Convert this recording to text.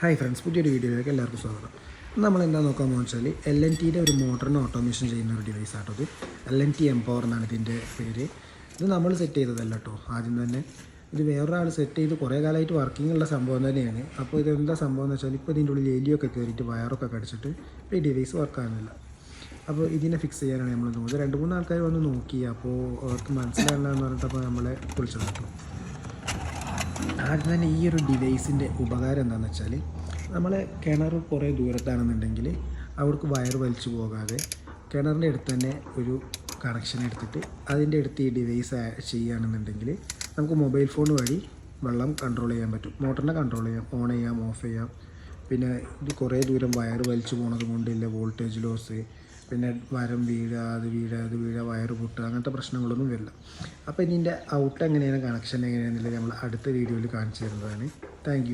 Hi friends പുതിയൊരു വീഡിയോയിലേക്ക് എല്ലാവർക്കും സ്വാഗതം. നമ്മൾ എന്താ നോക്കാൻ വെച്ചാൽ എൽ എൻ ടിയുടെ ഒരു മോട്ടറിന് ഓട്ടോമേഷൻ ചെയ്യുന്ന ഒരു ഡിവൈസ് ആട്ടോ ഇത്. എൽ എൻ ടി എംപവർ എന്നാണ് ഇതിന്റെ പേര്. ഇത് നമ്മൾ സെറ്റ് ചെയ്തതല്ല കേട്ടോ ആദ്യം തന്നെ ഇത് വേറൊരാൾ സെറ്റ് ചെയ്ത് കുറേ കാലമായിട്ട് വർക്കിംഗ് ഉള്ള സംഭവം തന്നെയാണ്. അപ്പോൾ ഇത് എന്താ സംഭവം എന്ന് വെച്ചാൽ ഇപ്പോൾ ഇതിന്റെ ഉള്ളിൽ എലിയൊക്കെ കയറിയിട്ട് വയറൊക്കെ കടിച്ചിട്ട് ഈ ഡിവൈസ് വർക്കാകുന്നില്ല അപ്പോൾ ഇതിനെ ഫിക്സ് ചെയ്യാനാണ് നമ്മൾ നോക്കുന്നത്. രണ്ട് മൂന്ന് ആൾക്കാർ വന്ന് നോക്കി അപ്പോൾ അവർക്ക് മനസ്സിലായില്ല എന്ന് പറഞ്ഞിട്ടപ്പോൾ നമ്മളെ വിളിച്ചത് കേട്ടോ ആദ്യം തന്നെ ഈ ഒരു ഡിവൈസിന്റെ ഉപകാരം എന്താണെന്ന് വെച്ചാൽ നമ്മൾ കിണർ കുറേ ദൂരത്താണെന്നുണ്ടെങ്കിൽ അവർക്ക് വയർ വലിച്ചു പോകാതെ കിണറിന്റെ അടുത്ത് തന്നെ ഒരു കണക്ഷൻ എടുത്തിട്ട് അതിന്റെ അടുത്ത് ഈ ഡിവൈസ് ചെയ്യുകയാണെന്നുണ്ടെങ്കിൽ നമുക്ക് മൊബൈൽ ഫോൺ വഴി വെള്ളം കൺട്രോൾ ചെയ്യാൻ പറ്റും. മോട്ടറിനെ കൺട്രോൾ ചെയ്യാം ഓൺ ചെയ്യാം ഓഫ് ചെയ്യാം. പിന്നെ ഇത് കുറേ ദൂരം വയർ വലിച്ചു പോണത് കൊണ്ടില്ല വോൾട്ടേജ് ലോസ് പിന്നെ വരം വീഴുക അത് വീഴുക അത് വീഴുക വയർ പൊട്ടുക അങ്ങനത്തെ പ്രശ്നങ്ങളൊന്നും വരില്ല. അപ്പോൾ ഇതിന്റെ ഔട്ട് എങ്ങനെയാണ് കണക്ഷൻ എങ്ങനെയാണെന്നുള്ളത് നമ്മൾ അടുത്ത വീഡിയോയിൽ കാണിച്ചു തരുന്നതാണ്. താങ്ക്